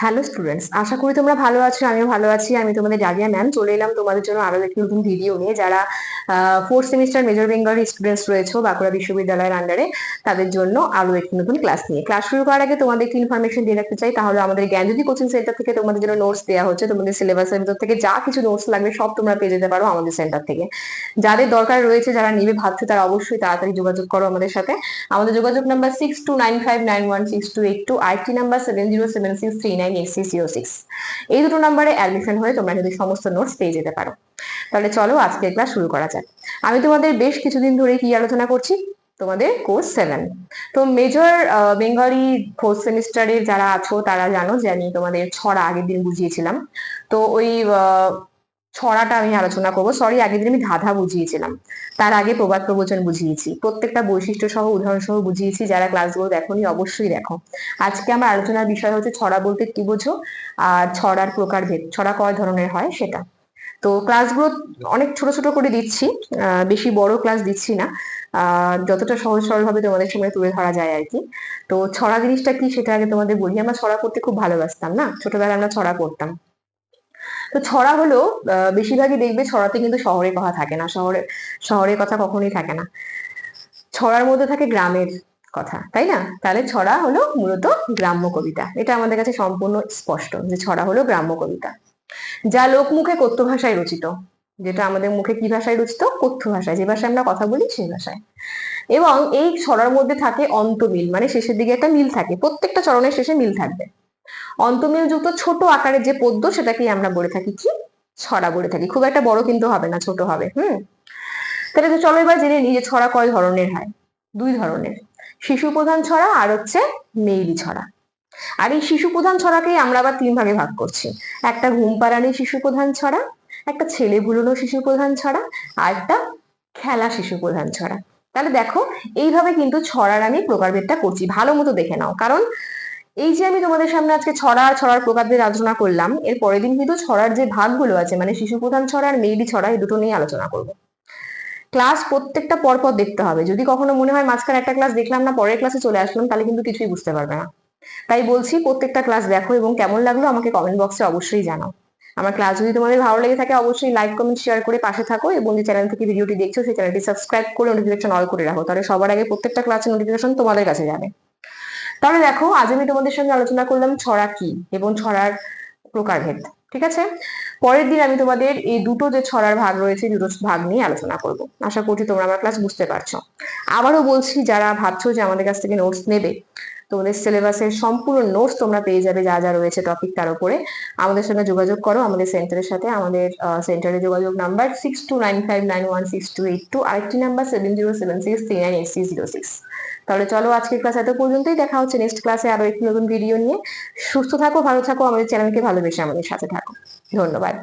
Hello students আশা করি তোমরা ভালো আছো, আমিও ভালো আছি। আমি তোমাদের ডালিয়া ম্যাম চলে এলাম তোমাদের জন্য আরও একটি নতুন ভিডিও নিয়ে। যারা ফোর্থ সেমিস্টার মেজর বেঙ্গলের স্টুডেন্টস রয়েছে বাঁকুড়া বিশ্ববিদ্যালয়ের আন্ডারে তাদের জন্য আরও একটি নতুন ক্লাস নিয়ে। ক্লাস শুরু করার আগে তোমাদের একটি ইনফরমেশন দিয়ে রাখতে চাই। তাহলে আমাদের জ্ঞানজ্যোতি কোচিং সেন্টার থেকে তোমাদের জন্য নোটস দেওয়া হচ্ছে। তোমাদের সিলেবাসের ভিতর থেকে যা কিছু নোটস লাগবে সব তোমরা পেয়ে যেতে পারো আমাদের সেন্টার থেকে। যাদের দরকার রয়েছে, যারা নিবে, ভাবছ তারা অবশ্যই তাড়াতাড়ি যোগাযোগ করো আমাদের সাথে। আমাদের যোগাযোগ number six two nine five nine one six two eight two IT number seven zero seven six three nine eight six zero six এই দুটো নাম্বারে অ্যাডমিশন হয়ে তোমরা কিন্তু সমস্ত নোটস পেয়ে যেতে পারো। তাহলে চলো আজকের ক্লাস শুরু করা যাক। আমি তোমাদের বেশ কিছুদিন ধরে কি আলোচনা করছি? তোমাদের কোর্স সেভেন তো মেজর বেঙ্গলি ফোর্থ সেমিস্টারের যারা আছো, তারা জানো যে আমি তোমাদের ছড়া আগের দিন বুঝিয়েছিলাম। তো ওই ছড়াটা আমি আলোচনা করব। সরি আগের দিন আমি ধাঁধা বুঝিয়েছিলাম। তার আগে প্রবাদ প্রবচন বুঝিয়েছি। প্রত্যেকটা বৈশিষ্ট্য সহ উদাহরণ সহ বুঝিয়েছি। যারা ক্লাসগুলো দেখোনি, অবশ্যই দেখো। আজকে আমার আলোচনার বিষয় হচ্ছে ছড়া বলতে কি বোঝো? আর ছড়ার প্রকারভেদ। ছড়া কয় ধরনের হয় সেটা। তো ক্লাসগুলো অনেক ছোট ছোট করে দিচ্ছি বেশি বড় ক্লাস দিচ্ছি না যতটা সহজ সরল ভাবে তোমাদের সামনে তুলে ধরা যায় আর কি। তো ছড়া জিনিসটা কি সেটা আগে তোমাদের বলি, আমরা ছড়া করতে খুব ভালোবাসতাম না? ছোটবেলায় আমরা ছড়া করতাম। তো ছড়া হলো বেশিরভাগই দেখবে ছড়াতে কিন্তু শহরের কথা থাকে না, শহরে, শহরের কথা কখনোই থাকে না। ছড়ার মধ্যে থাকে গ্রামের কথা, তাই না? তাহলে ছড়া হলো মূলত গ্রাম্য কবিতা। এটা আমাদের কাছে সম্পূর্ণ স্পষ্ট যে ছড়া হলো গ্রাম্য কবিতা। যা লোকমুখে কথ্য ভাষায় রচিত, যেটা আমাদের মুখে কি ভাষায় রচিত? কথ্য ভাষায়। যে ভাষায় আমরা কথা বলি, সেই ভাষায়। এবং এই ছড়ার মধ্যে থাকে অন্তমিল মানে শেষের দিকে একটা মিল থাকে। প্রত্যেকটা চরণের শেষে মিল থাকবে। অন্তমিল যুক্ত ছোট আকারের যে পদ্য, সেটাকেই আমরা বলে থাকি কি? ছড়া বলে থাকি। খুব একটা বড় কিন্তু হবে না, ছোট হবে। হুম? তাহলে তো চলো এবার জেনে নিই যে ছড়া কয় ধরনের হয়। দুই ধরনের। শিশু প্রধান ছড়া আর হচ্ছে মেইলি ছড়া। আর এই শিশু প্রধান ছড়াকেই আমরা আবার তিন ভাগে ভাগ করছি। একটা ঘুম পাড়ানি শিশু প্রধান ছড়া, একটা ছেলে ভুলোনো শিশু প্রধান ছড়া, আর একটা খেলা শিশু প্রধান ছড়া। তাহলে দেখো, এইভাবে কিন্তু ছড়ার আমি প্রকারভেদটা করছি। ভালো মতো দেখে নাও। কারণ এই যে আমি তোমাদের সামনে আজকে ছড়া আর ছড়ার প্রকারভেদ আলোচনা করলাম, এর পরের দিন কিন্তু ছড়ার যে ভাগগুলো আছে মানে শিশু প্রধান ছড়া আর মেইলি ছড়া, এই দুটো নিয়ে আলোচনা করব। ক্লাস প্রত্যেকটা পরপর দেখতে হবে। যদি কখনো মনে হয় মাঝখানে একটা ক্লাস দেখলাম না, পরের ক্লাসে চলে আসলাম, তাহলে কিন্তু কিছুই বুঝতে পারবে না। তাই বলছি, প্রত্যেকটা ক্লাস দেখো এবং কেমন লাগল আমাকে কমেন্ট বক্সে অবশ্যই জানাও। আমার ক্লাস যদি তোমাদের ভালো লেগে থাকে, অবশ্যই লাইক কমেন্ট শেয়ার করে পাশে থাকো এবং যে চ্যানেল থেকে ভিডিওটি দেখছ, সেই চ্যানেলটি সাবস্ক্রাইব করে নোটিফিকেশন অল করে রাখো। তাহলে সবার আগে প্রত্যেকটা ক্লাসের নোটিফিকেশন তোমাদের কাছে যাবে। তাহলে দেখো, আজ আমি তোমাদের সঙ্গে আলোচনা করলাম ছড়া কি এবং ছড়ার প্রকারভেদ, ঠিক আছে? পরের দিন আমি তোমাদের এই দুটো যে ছড়ার ভাগ রয়েছে, দুটো ভাগ নিয়ে আলোচনা করব। আশা করছি তোমরা আমার ক্লাস বুঝতে পারছ। আবারও বলছি, যারা ভাবছ যে আমাদের কাছ থেকে নোটস নেবে তোমাদের সিলেবাসের সম্পূর্ণ নোটস তোমরা পেয়ে যাবে, যা যা রয়েছে টপিক তার উপরে। আমাদের সঙ্গে যোগাযোগ করো, আমাদের সেন্টারের সাথে। আমাদের সেন্টারে যোগাযোগ number six two nine five nine one six two eight two আরেকটি number seven zero seven six three nine eight six zero six তাহলে চলো আজকের ক্লাস এত পর্যন্তই, দেখা হচ্ছে নেক্সট ক্লাসে আরও একটি নতুন ভিডিও নিয়ে। সুস্থ থাকো, ভালো থাকো, আমাদের চ্যানেলকে ভালোবেসে আমাদের সাথে থাকো। ধন্যবাদ।